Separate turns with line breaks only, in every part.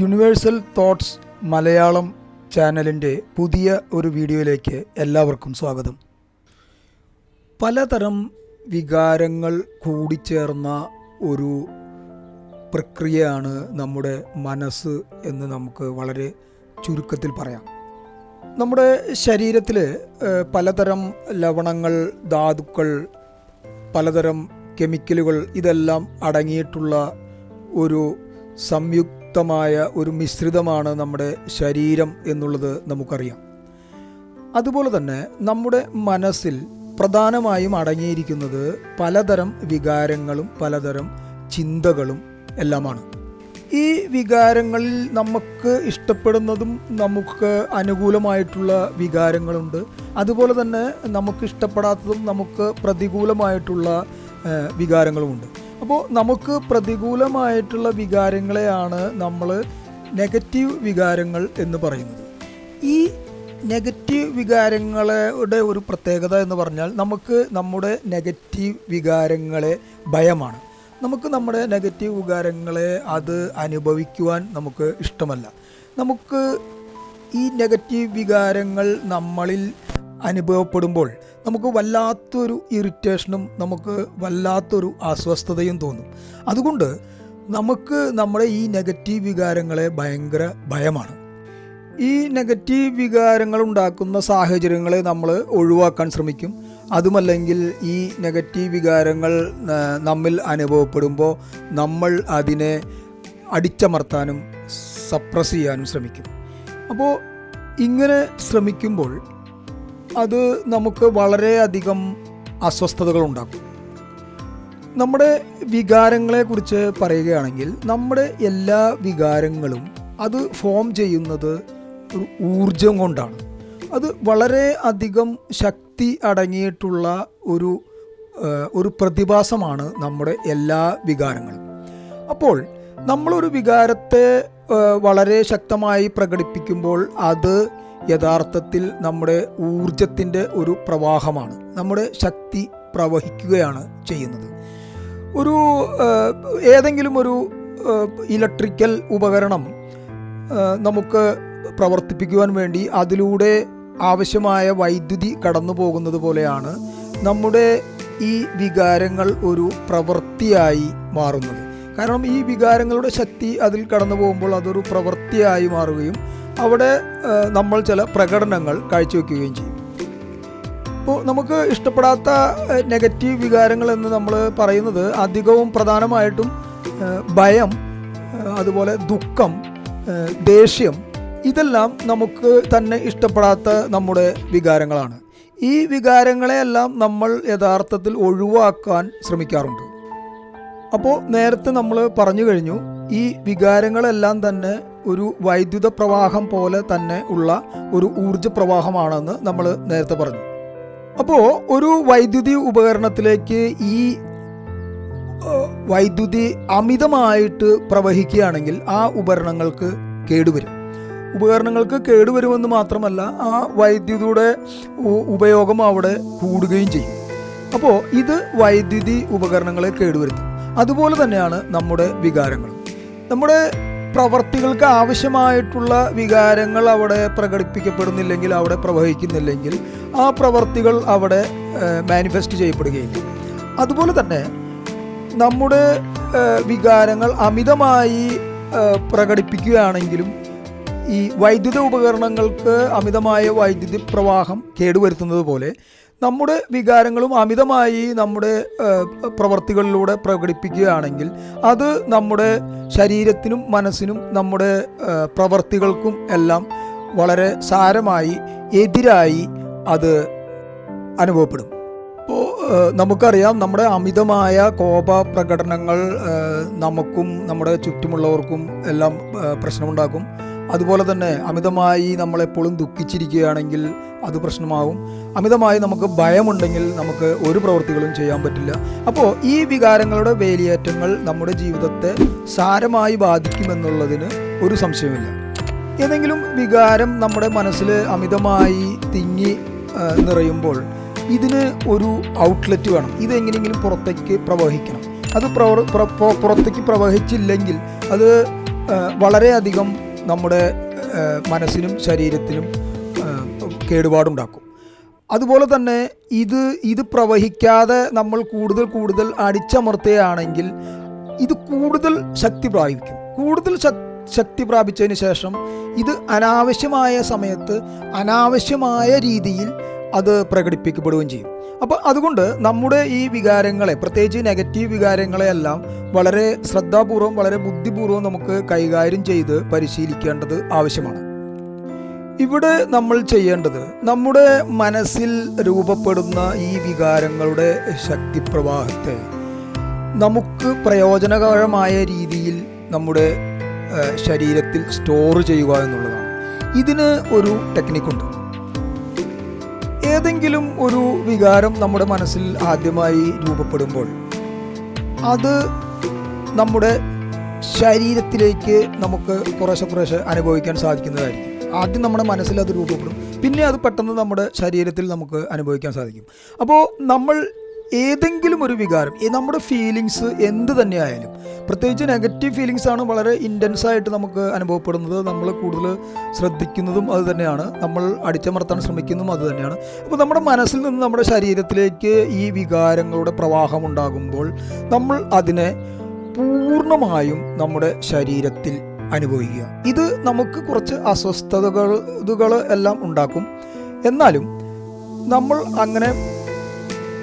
Universal thoughts Malayalam ചാനലിന്റെ പുതിയ ഒരു വീഡിയോയിലേക്ക് എല്ലാവർക്കും സ്വാഗതം. പലതരം വികാരങ്ങൾ കൂടിച്ചേർന്ന ഒരു പ്രക്രിയയാണ് നമ്മുടെ മനസ്സ് എന്ന് നമുക്ക് വളരെ ചുരുക്കത്തിൽ പറയാം. നമ്മുടെ ശരീരത്തിൽ പലതരം ലവണങ്ങൾ ധാതുക്കൾ പലതരം കെമിക്കലുകൾ ഇതെല്ലാം അടങ്ങിയിട്ടുള്ള ഒരു സംയുക്തമായ ഒരു മിശ്രിതമാണ് നമ്മുടെ ശരീരം എന്നുള്ളത് നമുക്കറിയാം. അതുപോലെ തന്നെ നമ്മുടെ മനസ്സിൽ പ്രധാനമായും അടങ്ങിയിരിക്കുന്നത് പലതരം വികാരങ്ങളും പലതരം ചിന്തകളും എല്ലാമാണ്. ഈ വികാരങ്ങളിൽ നമുക്ക് ഇഷ്ടപ്പെടുന്നതും നമുക്ക് അനുകൂലമായിട്ടുള്ള വികാരങ്ങളുണ്ട്. അതുപോലെ തന്നെ നമുക്ക് ഇഷ്ടപ്പെടാത്തതും നമുക്ക് പ്രതികൂലമായിട്ടുള്ള വികാരങ്ങളുമുണ്ട്. അപ്പോൾ നമുക്ക് പ്രതികൂലമായിട്ടുള്ള വികാരങ്ങളെയാണ് നമ്മൾ നെഗറ്റീവ് വികാരങ്ങൾ എന്ന് പറയുന്നത്. ഈ നെഗറ്റീവ് വികാരങ്ങളുടെ ഒരു പ്രത്യേകത എന്ന് പറഞ്ഞാൽ നമുക്ക് നമ്മുടെ നെഗറ്റീവ് വികാരങ്ങളെ ഭയമാണ്. നമുക്ക് നമ്മുടെ നെഗറ്റീവ് വികാരങ്ങളെ അത് അനുഭവിക്കുവാൻ നമുക്ക് ഇഷ്ടമല്ല. നമുക്ക് ഈ നെഗറ്റീവ് വികാരങ്ങൾ നമ്മളിൽ അനുഭവപ്പെടുമ്പോൾ നമുക്ക് വല്ലാത്തൊരു ഇറിറ്റേഷനും നമുക്ക് വല്ലാത്തൊരു അസ്വസ്ഥതയും തോന്നും. അതുകൊണ്ട് നമുക്ക് നമ്മുടെ ഈ നെഗറ്റീവ് വികാരങ്ങളെ ഭയങ്കര ഭയമാണ്. ഈ നെഗറ്റീവ് വികാരങ്ങൾ ഉണ്ടാക്കുന്ന സാഹചര്യങ്ങളെ നമ്മൾ ഒഴിവാക്കാൻ ശ്രമിക്കും. അതുമല്ലെങ്കിൽ ഈ നെഗറ്റീവ് വികാരങ്ങൾ നമ്മിൽ അനുഭവപ്പെടുമ്പോൾ നമ്മൾ അതിനെ അടിച്ചമർത്താനും സപ്രസ് ചെയ്യാനും ശ്രമിക്കും. അപ്പോൾ ഇങ്ങനെ ശ്രമിക്കുമ്പോൾ അത് നമുക്ക് വളരെയധികം അസ്വസ്ഥതകൾ ഉണ്ടാക്കും. നമ്മുടെ വികാരങ്ങളെക്കുറിച്ച് പറയുകയാണെങ്കിൽ നമ്മുടെ എല്ലാ വികാരങ്ങളും അത് ഫോം ചെയ്യുന്നത് ഒരു ഊർജം കൊണ്ടാണ്. അത് വളരെ അധികം ശക്തി അടങ്ങിയിട്ടുള്ള ഒരു ഒരു പ്രതിഭാസമാണ് നമ്മുടെ എല്ലാ വികാരങ്ങളും. അപ്പോൾ നമ്മളൊരു വികാരത്തെ വളരെ ശക്തമായി പ്രകടിപ്പിക്കുമ്പോൾ അത് യഥാർത്ഥത്തിൽ നമ്മുടെ ഊർജത്തിന്റെ ഒരു പ്രവാഹമാണ്. നമ്മുടെ ശക്തി പ്രവഹിക്കുകയാണ് ചെയ്യുന്നത്. ഒരു ഏതെങ്കിലും ഒരു ഇലക്ട്രിക്കൽ ഉപകരണം നമുക്ക് പ്രവർത്തിപ്പിക്കുവാൻ വേണ്ടി അതിലൂടെ ആവശ്യമായ വൈദ്യുതി കടന്നു പോകുന്നത് പോലെയാണ് നമ്മുടെ ഈ വികാരങ്ങൾ ഒരു പ്രവൃത്തിയായി മാറുന്നത്. കാരണം ഈ വികാരങ്ങളുടെ ശക്തി അതിൽ കടന്നു പോകുമ്പോൾ അതൊരു പ്രവൃത്തിയായി മാറുകയും അവിടെ നമ്മൾ ചില പ്രകടനങ്ങൾ കാഴ്ചവെക്കുകയും ചെയ്യും. ഇപ്പോൾ നമുക്ക് ഇഷ്ടപ്പെടാത്ത നെഗറ്റീവ് വികാരങ്ങൾ എന്ന് നമ്മൾ പറയുന്നത് അധികവും പ്രധാനമായിട്ടും ഭയം അതുപോലെ ദുഃഖം ദേഷ്യം ഇതെല്ലാം നമുക്ക് തന്നെ ഇഷ്ടപ്പെടാത്ത നമ്മുടെ വികാരങ്ങളാണ്. ഈ വികാരങ്ങളെയെല്ലാം നമ്മൾ യഥാർത്ഥത്തിൽ ഒഴിവാക്കാൻ ശ്രമിക്കാറുണ്ട്. അപ്പോൾ നേരത്തെ നമ്മൾ പറഞ്ഞു കഴിഞ്ഞു ഈ വികാരങ്ങളെല്ലാം തന്നെ ഒരു വൈദ്യുത പ്രവാഹം പോലെ തന്നെ ഉള്ള ഒരു ഊർജ പ്രവാഹമാണെന്ന് നമ്മൾ നേരത്തെ പറഞ്ഞു. അപ്പോൾ ഒരു വൈദ്യുതി ഉപകരണത്തിലേക്ക് ഈ വൈദ്യുതി അമിതമായിട്ട് പ്രവഹിക്കുകയാണെങ്കിൽ ആ ഉപകരണങ്ങൾക്ക് കേടുവരും. ഉപകരണങ്ങൾക്ക് കേടുവരുമെന്ന് മാത്രമല്ല ആ വൈദ്യുതിയുടെ ഉപയോഗം അവിടെ കൂടുകയും ചെയ്യും. അപ്പോൾ ഇത് വൈദ്യുതി ഉപകരണങ്ങളെ കേടുവരുത്തും. അതുപോലെ തന്നെയാണ് നമ്മുടെ വികാരങ്ങൾ നമ്മുടെ പ്രവർത്തികൾക്ക് ആവശ്യമായിട്ടുള്ള വികാരങ്ങൾ അവിടെ പ്രകടിപ്പിക്കപ്പെടുന്നില്ലെങ്കിൽ അവിടെ പ്രവഹിക്കുന്നില്ലെങ്കിൽ ആ പ്രവർത്തികൾ അവിടെ മാനിഫെസ്റ്റ് ചെയ്യപ്പെടുകയില്ല. അതുപോലെ തന്നെ നമ്മുടെ വികാരങ്ങൾ അമിതമായി പ്രകടിപ്പിക്കുകയാണെങ്കിലും ഈ വൈദ്യുത ഉപകരണങ്ങൾക്ക് അമിതമായ വൈദ്യുതി പ്രവാഹം കേടുവരുത്തുന്നത് പോലെ നമ്മുടെ വികാരങ്ങളും അമിതമായി നമ്മുടെ പ്രവർത്തികളിലൂടെ പ്രകടിപ്പിക്കുകയാണെങ്കിൽ അത് നമ്മുടെ ശരീരത്തിനും മനസ്സിനും നമ്മുടെ പ്രവർത്തികൾക്കും എല്ലാം വളരെ സാരമായി എതിരായി അത് അനുഭവപ്പെടും. ഇപ്പോൾ നമുക്കറിയാം നമ്മുടെ അമിതമായ കോപ പ്രകടനങ്ങൾ നമുക്കും നമ്മുടെ ചുറ്റുമുള്ളവർക്കും എല്ലാം പ്രശ്നമുണ്ടാക്കും. അതുപോലെ തന്നെ അമിതമായി നമ്മളെപ്പോഴും ദുഃഖിച്ചിരിക്കുകയാണെങ്കിൽ അത് പ്രശ്നമാവും. അമിതമായി നമുക്ക് ഭയമുണ്ടെങ്കിൽ നമുക്ക് ഒരു പ്രവൃത്തികളും ചെയ്യാൻ പറ്റില്ല. അപ്പോൾ ഈ വികാരങ്ങളുടെ വേലിയേറ്റങ്ങൾ നമ്മുടെ ജീവിതത്തെ സാരമായി ബാധിക്കുമെന്നുള്ളതിന് ഒരു സംശയമില്ല ഏതെങ്കിലും വികാരം നമ്മുടെ മനസ്സിൽ അമിതമായി തിങ്ങി നിറയുമ്പോൾ ഇതിന് ഒരു ഔട്ട്ലെറ്റ് വേണം. ഇതെങ്ങനെയെങ്കിലും പുറത്തേക്ക് പ്രവഹിക്കണം. അത് പ്രവർ പുറത്തേക്ക് പ്രവഹിച്ചില്ലെങ്കിൽ അത് വളരെയധികം നമ്മുടെ മനസ്സിനും ശരീരത്തിനും കേടുപാടുണ്ടാക്കും. അതുപോലെ തന്നെ ഇത് ഇത് പ്രവഹിക്കാതെ നമ്മൾ കൂടുതൽ കൂടുതൽ അടിച്ചമർത്തുകയാണെങ്കിൽ ഇത് കൂടുതൽ ശക്തി പ്രാപിക്കും. കൂടുതൽ ശക്തി പ്രാപിച്ചതിന് ശേഷം ഇത് അനാവശ്യമായ സമയത്ത് അനാവശ്യമായ രീതിയിൽ അത് പ്രകടിപ്പിക്കപ്പെടുകയും ചെയ്യും. അപ്പോൾ അതുകൊണ്ട് നമ്മുടെ ഈ വികാരങ്ങളെ പ്രത്യേകിച്ച് നെഗറ്റീവ് വികാരങ്ങളെയെല്ലാം വളരെ ശ്രദ്ധാപൂർവം വളരെ ബുദ്ധിപൂർവം നമുക്ക് കൈകാര്യം ചെയ്ത് പരിശീലിക്കേണ്ടത് ആവശ്യമാണ്. ഇവിടെ നമ്മൾ ചെയ്യേണ്ടത് നമ്മുടെ മനസ്സിൽ രൂപപ്പെടുന്ന ഈ വികാരങ്ങളുടെ ശക്തിപ്രവാഹത്തെ നമുക്ക് പ്രയോജനകരമായ രീതിയിൽ നമ്മുടെ ശരീരത്തിൽ സ്റ്റോർ ചെയ്യുക എന്നുള്ളതാണ്. ഇതിന് ഒരു ടെക്നിക്കുണ്ട്. ഏതെങ്കിലും ഒരു വികാരം നമ്മുടെ മനസ്സിൽ ആദ്യമായി രൂപപ്പെടുമ്പോൾ അത് നമ്മുടെ ശരീരത്തിലേക്ക് നമുക്ക് കുറേശ്ശെ കുറേശ്ശെ അനുഭവിക്കാൻ സാധിക്കുന്നതായിരിക്കും. ആദ്യം നമ്മുടെ മനസ്സിൽ അത് രൂപപ്പെടും. പിന്നെ അത് പെട്ടെന്ന് നമ്മുടെ ശരീരത്തിൽ നമുക്ക് അനുഭവിക്കാൻ സാധിക്കും. അപ്പോൾ നമ്മൾ ഏതെങ്കിലും ഒരു വികാരം ഈ നമ്മുടെ ഫീലിങ്സ് എന്ത് തന്നെയായാലും. പ്രത്യേകിച്ച് നെഗറ്റീവ് ഫീലിങ്സ് ആണ് വളരെ ഇന്റൻസ് ആയിട്ട് നമുക്ക് അനുഭവപ്പെടുന്നത്. നമ്മൾ കൂടുതൽ ശ്രദ്ധിക്കുന്നതും അത് തന്നെയാണ്. നമ്മൾ അടിച്ചമർത്താൻ ശ്രമിക്കുന്നതും അത് തന്നെയാണ്. അപ്പോൾ നമ്മുടെ മനസ്സിൽ നിന്ന് നമ്മുടെ ശരീരത്തിലേക്ക് ഈ വികാരങ്ങളുടെ പ്രവാഹം ഉണ്ടാകുമ്പോൾ നമ്മൾ അതിനെ പൂർണമായും നമ്മുടെ ശരീരത്തിൽ അനുഭവിക്കുക. ഇത് നമുക്ക് കുറച്ച് അസ്വസ്ഥതകൾ എല്ലാം ഉണ്ടാക്കും. എന്നാലും നമ്മൾ അങ്ങനെ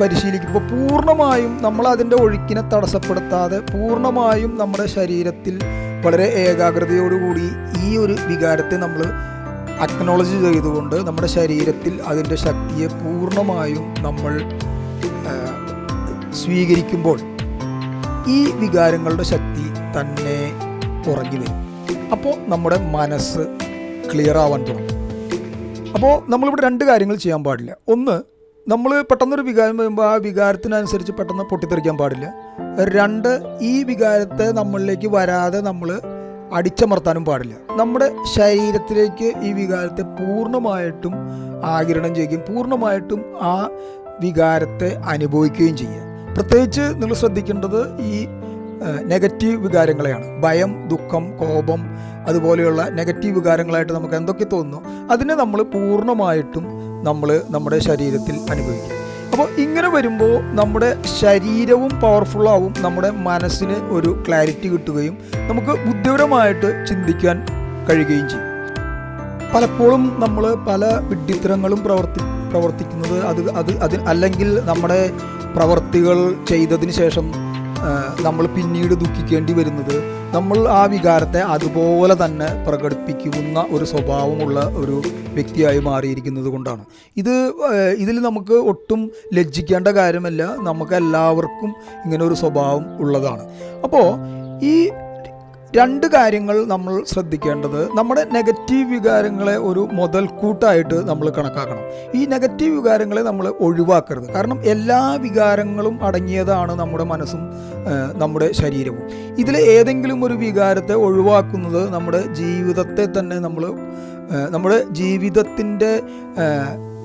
പരിശീലിക്കുമ്പോൾ പൂർണമായും നമ്മൾ അതിന്റെ ഒഴുക്കിനെ തടസ്സപ്പെടുത്താതെ പൂർണമായും നമ്മുടെ ശരീരത്തിൽ വളരെ ഏകാഗ്രതയോടുകൂടി ഈ ഒരു വികാരത്തെ നമ്മൾ അക്നോളജ് ചെയ്തുകൊണ്ട് നമ്മുടെ ശരീരത്തിൽ അതിന്റെ ശക്തിയെ പൂർണമായും നമ്മൾ സ്വീകരിക്കുമ്പോൾ ഈ വികാരങ്ങളുടെ ശക്തി തന്നെ കുറഞ്ഞു വരും. അപ്പോൾ നമ്മുടെ മനസ്സ് ക്ലിയർ ആവാൻ തുടങ്ങും. അപ്പോൾ നമ്മളിവിടെ രണ്ട് കാര്യങ്ങൾ ചെയ്യാൻ പാടില്ല. ഒന്ന് നമ്മൾ പെട്ടെന്നൊരു വികാരം വരുമ്പോൾ ആ വികാരത്തിനനുസരിച്ച് പെട്ടെന്ന് പൊട്ടിത്തെറിക്കാൻ പാടില്ല. രണ്ട് ഈ വികാരത്തെ നമ്മളിലേക്ക് വരാതെ നമ്മൾ അടിച്ചമർത്താനും പാടില്ല. നമ്മുടെ ശരീരത്തിലേക്ക് ഈ വികാരത്തെ പൂർണമായിട്ടും ആകിരണം ചെയ്യുകയും പൂർണമായിട്ടും ആ വികാരത്തെ അനുഭവിക്കുകയും ചെയ്യുക. പ്രത്യേകിച്ച് നിങ്ങൾ ശ്രദ്ധിക്കേണ്ടത് ഈ നെഗറ്റീവ് വികാരങ്ങളെയാണ്. ഭയം ദുഃഖം കോപം അതുപോലെയുള്ള നെഗറ്റീവ് വികാരങ്ങളായിട്ട് നമുക്ക് എന്തൊക്കെ തോന്നുന്നു? അതിനെ നമ്മൾ പൂർണമായിട്ടും നമ്മൾ നമ്മുടെ ശരീരത്തിൽ അനുഭവിക്കും. അപ്പോൾ ഇങ്ങനെ വരുമ്പോൾ നമ്മുടെ ശരീരവും പവർഫുള്ളാവും നമ്മുടെ മനസ്സിന് ഒരു ക്ലാരിറ്റി കിട്ടുകയും നമുക്ക് ബുദ്ധിപരമായിട്ട് ചിന്തിക്കാൻ കഴിയുകയും ചെയ്യും. പലപ്പോഴും നമ്മൾ പല വിഡിത്തരങ്ങളും പ്രവർത്തി പ്രവർത്തിക്കുന്നത് അത് അത് അത് അല്ലെങ്കിൽ നമ്മുടെ പ്രവർത്തികൾ ചെയ്തതിന് ശേഷം നമ്മൾ പിന്നീട് ദുഃഖിക്കേണ്ടി വരുന്നത് നമ്മൾ ആ വികാരത്തെ അതുപോലെ തന്നെ പ്രകടിപ്പിക്കുന്ന ഒരു സ്വഭാവമുള്ള ഒരു വ്യക്തിയായി മാറിയിരിക്കുന്നത് കൊണ്ടാണ്. ഇത് ഇതിൽ നമുക്ക് ഒട്ടും ലജ്ജിക്കേണ്ട കാര്യമല്ല. നമുക്ക് എല്ലാവർക്കും ഇങ്ങനെ ഒരു സ്വഭാവം ഉള്ളതാണ്. അപ്പോൾ ഈ രണ്ട് കാര്യങ്ങൾ നമ്മൾ ശ്രദ്ധിക്കേണ്ടത് നമ്മുടെ നെഗറ്റീവ് വികാരങ്ങളെ ഒരു മുതൽക്കൂട്ടായിട്ട് നമ്മൾ കണക്കാക്കണം. ഈ നെഗറ്റീവ് വികാരങ്ങളെ നമ്മൾ ഒഴിവാക്കരുത്. കാരണം എല്ലാ വികാരങ്ങളും അടങ്ങിയതാണ് നമ്മുടെ മനസ്സും നമ്മുടെ ശരീരവും. ഇതിൽ ഏതെങ്കിലും ഒരു വികാരത്തെ ഒഴിവാക്കുന്നത് നമ്മുടെ ജീവിതത്തെ തന്നെ നമ്മൾ നമ്മുടെ ജീവിതത്തിന്റെ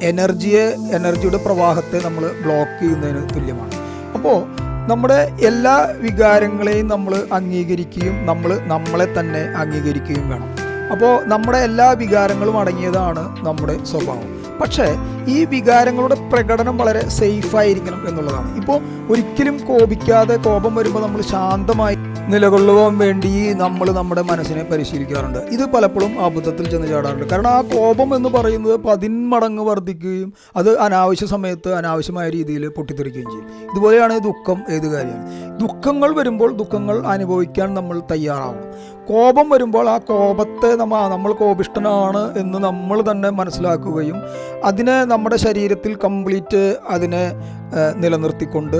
എനർജിയെ എനർജിയുടെ പ്രവാഹത്തെ നമ്മൾ ബ്ലോക്ക് ചെയ്യുന്നതിന് തുല്യമാണ്. അപ്പോൾ നമ്മുടെ എല്ലാ വികാരങ്ങളെയും നമ്മൾ അംഗീകരിക്കുകയും നമ്മൾ നമ്മളെ തന്നെ അംഗീകരിക്കുകയും വേണം. അപ്പോൾ നമ്മുടെ എല്ലാ വികാരങ്ങളും അടങ്ങിയതാണ് നമ്മുടെ സ്വഭാവം. പക്ഷേ ഈ വികാരങ്ങളുടെ പ്രകടനം വളരെ സേഫായിരിക്കണം എന്നുള്ളതാണ്. ഇപ്പോൾ ഒരിക്കലും കോപിക്കാതെ കോപം വരുമ്പോൾ നമ്മൾ ശാന്തമായി നിലകൊള്ളുവാൻ വേണ്ടി നമ്മൾ നമ്മുടെ മനസ്സിനെ പരിശീലിക്കാറുണ്ട്. ഇത് പലപ്പോഴും അബദ്ധത്തിൽ ചെന്ന് ചാടാറുണ്ട്. കാരണം ആ കോപം എന്ന് പറയുന്നത് പതിന്മടങ്ങ് വർദ്ധിക്കുകയും അത് അനാവശ്യ സമയത്ത് അനാവശ്യമായ രീതിയിൽ പൊട്ടിത്തെറിക്കുകയും ചെയ്യും. ഇതുപോലെയാണ് ദുഃഖം ഏത് കാര്യമാണ്? ദുഃഖങ്ങൾ വരുമ്പോൾ ദുഃഖങ്ങൾ അനുഭവിക്കാൻ നമ്മൾ തയ്യാറാവണം. കോപം വരുമ്പോൾ ആ കോപത്തെ നമ്മ നമ്മൾ കോപിഷ്ടനാണ് എന്ന് നമ്മൾ തന്നെ മനസ്സിലാക്കുകയും അതിനെ നമ്മുടെ ശരീരത്തിൽ കംപ്ലീറ്റ് അതിനെ നിലനിർത്തിക്കൊണ്ട്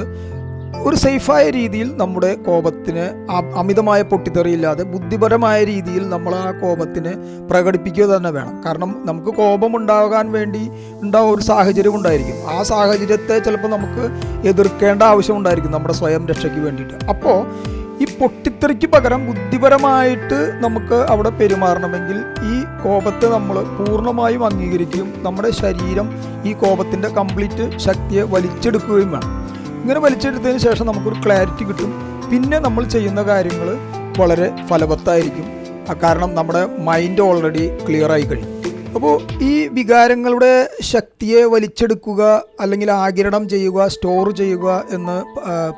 ഒരു സേഫായ രീതിയിൽ നമ്മുടെ കോപത്തിന് അമിതമായ പൊട്ടിത്തെറിയില്ലാതെ ബുദ്ധിപരമായ രീതിയിൽ നമ്മൾ ആ കോപത്തിന് പ്രകടിപ്പിക്കുക തന്നെ വേണം. കാരണം നമുക്ക് കോപം ഉണ്ടാകാൻ വേണ്ടി ഉണ്ടാവുക ഒരു സാഹചര്യം ഉണ്ടായിരിക്കും. ആ സാഹചര്യത്തെ ചിലപ്പോൾ നമുക്ക് എതിർക്കേണ്ട ആവശ്യമുണ്ടായിരിക്കും നമ്മുടെ സ്വയം രക്ഷയ്ക്ക് വേണ്ടിയിട്ട്. അപ്പോൾ ഈ പൊട്ടിത്തെറിക്ക് പകരം ബുദ്ധിപരമായിട്ട് നമുക്ക് അവിടെ പെരുമാറണമെങ്കിൽ ഈ കോപത്തെ നമ്മൾ പൂർണമായും അംഗീകരിക്കുകയും നമ്മുടെ ശരീരം ഈ കോപത്തിന്റെ കംപ്ലീറ്റ് ശക്തിയെ വലിച്ചെടുക്കുകയും വേണം. ഇങ്ങനെ വലിച്ചെടുത്തതിന് ശേഷം നമുക്കൊരു ക്ലാരിറ്റി കിട്ടും. പിന്നെ നമ്മൾ ചെയ്യുന്ന കാര്യങ്ങൾ വളരെ ഫലവത്തായിരിക്കും. കാരണം നമ്മുടെ മൈൻഡ് ഓൾറെഡി ക്ലിയർ ആയി കഴിഞ്ഞു അപ്പോൾ ഈ വികാരങ്ങളുടെ ശക്തിയെ വലിച്ചെടുക്കുക അല്ലെങ്കിൽ ആകിരണം ചെയ്യുക സ്റ്റോർ ചെയ്യുക എന്ന്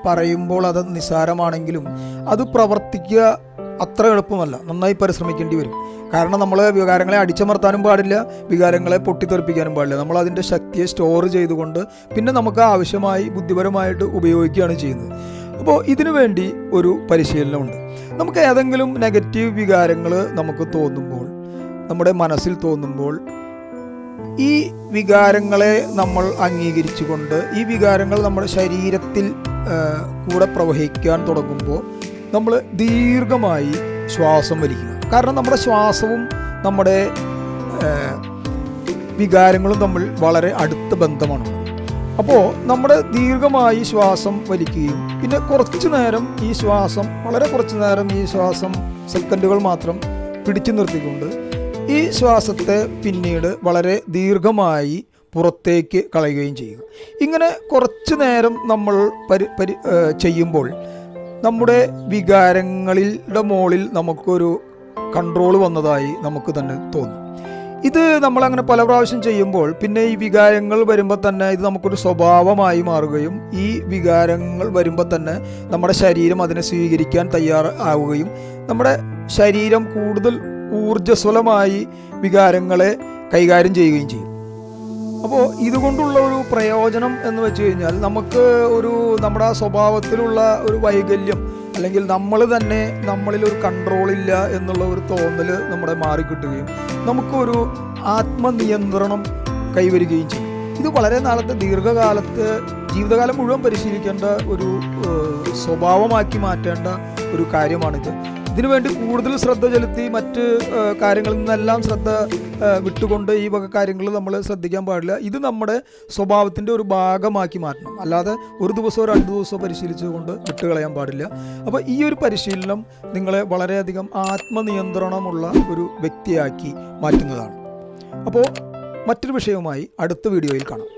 പറയുമ്പോൾ അത് നിസ്സാരമാണെങ്കിലും അത് പ്രവർത്തിക്കുക അത്ര എളുപ്പമല്ല. നന്നായി പരിശ്രമിക്കേണ്ടി വരും. കാരണം നമ്മൾ വികാരങ്ങളെ അടിച്ചമർത്താനും പാടില്ല വികാരങ്ങളെ പൊട്ടിത്തെറിപ്പിക്കാനും പാടില്ല. നമ്മൾ അതിന്റെ ശക്തിയെ സ്റ്റോർ ചെയ്തുകൊണ്ട് പിന്നെ നമുക്ക് ആവശ്യമായി ബുദ്ധിപരമായിട്ട് ഉപയോഗിക്കുകയാണ് ചെയ്യുന്നത്. അപ്പോൾ ഇതിനു വേണ്ടി ഒരു പരിശീലനമുണ്ട്. നമുക്ക് ഏതെങ്കിലും നെഗറ്റീവ് വികാരങ്ങൾ നമുക്ക് തോന്നുമ്പോൾ നമ്മുടെ മനസ്സിൽ തോന്നുമ്പോൾ ഈ വികാരങ്ങളെ നമ്മൾ അംഗീകരിച്ചുകൊണ്ട് ഈ വികാരങ്ങൾ നമ്മുടെ ശരീരത്തിൽ കൂടെ പ്രവഹിക്കാൻ തുടങ്ങുമ്പോൾ നമ്മൾ ദീർഘമായി ശ്വാസം വലിക്കുക. കാരണം നമ്മുടെ ശ്വാസവും നമ്മുടെ വികാരങ്ങളും തമ്മിൽ വളരെ അടുത്ത ബന്ധമാണ്. അപ്പോൾ നമ്മുടെ ദീർഘമായി ശ്വാസം വലിക്കുകയും പിന്നെ കുറച്ചു നേരം ഈ ശ്വാസം വളരെ കുറച്ചു നേരം ഈ ശ്വാസം സെക്കൻഡുകൾ മാത്രം പിടിച്ചു നിർത്തിക്കൊണ്ട് ഈ ശ്വാസത്തെ പിന്നീട് വളരെ ദീർഘമായി പുറത്തേക്ക് കളയുകയും ചെയ്യുക. ഇങ്ങനെ കുറച്ചു നേരം നമ്മൾ പരി പരി ചെയ്യുമ്പോൾ നമ്മുടെ വികാരങ്ങളുടെ മുകളിൽ നമുക്കൊരു കൺട്രോൾ വന്നതായി നമുക്ക് തന്നെ തോന്നും. ഇത് നമ്മളങ്ങനെ പല പ്രാവശ്യം ചെയ്യുമ്പോൾ പിന്നെ ഈ വികാരങ്ങൾ വരുമ്പോൾ തന്നെ ഇത് നമുക്കൊരു സ്വഭാവമായി മാറുകയും ഈ വികാരങ്ങൾ വരുമ്പോൾ തന്നെ നമ്മുടെ ശരീരം അതിനെ സ്വീകരിക്കാൻ തയ്യാറാവുകയും നമ്മുടെ ശരീരം കൂടുതൽ ഊർജസ്വലമായി വികാരങ്ങളെ കൈകാര്യം ചെയ്യുകയും ചെയ്യും. അപ്പോൾ ഇതുകൊണ്ടുള്ള ഒരു പ്രയോജനം എന്ന് വെച്ച് കഴിഞ്ഞാൽ നമുക്ക് ഒരു നമ്മുടെ സ്വഭാവത്തിലുള്ള ഒരു വൈകല്യം അല്ലെങ്കിൽ നമ്മൾ തന്നെ നമ്മളിൽ ഒരു കൺട്രോൾ ഇല്ല എന്നുള്ള ഒരു തോന്നൽ നമ്മുടെ മാറിക്കിട്ടുകയും നമുക്കൊരു ആത്മനിയന്ത്രണം കൈവരികയും ചെയ്യും. ഇത് വളരെ നാളത്തെ ദീർഘകാലത്ത് ജീവിതകാലം മുഴുവൻ പരിശീലിക്കേണ്ട ഒരു സ്വഭാവമാക്കി മാറ്റേണ്ട ഒരു കാര്യമാണിത്. ഇതിനുവേണ്ടി കൂടുതൽ ശ്രദ്ധ ചെലുത്തി മറ്റ് കാര്യങ്ങളിൽ നിന്നെല്ലാം ശ്രദ്ധ വിട്ടുകൊണ്ട് ഈ വക കാര്യങ്ങൾ നമ്മൾ ശ്രദ്ധിക്കാൻ പാടില്ല. ഇത് നമ്മുടെ സ്വഭാവത്തിന്റെ ഒരു ഭാഗമാക്കി മാറ്റണം. അല്ലാതെ ഒരു ദിവസമോ രണ്ട് ദിവസമോ പരിശീലിച്ചുകൊണ്ട് വിട്ടുകളയാൻ പാടില്ല. അപ്പോൾ ഈ ഒരു പരിശീലനം നിങ്ങളെ വളരെയധികം ആത്മനിയന്ത്രണമുള്ള ഒരു വ്യക്തിയാക്കി മാറ്റുന്നതാണ്. അപ്പോൾ മറ്റൊരു വിഷയവുമായി അടുത്ത വീഡിയോയിൽ കാണാം.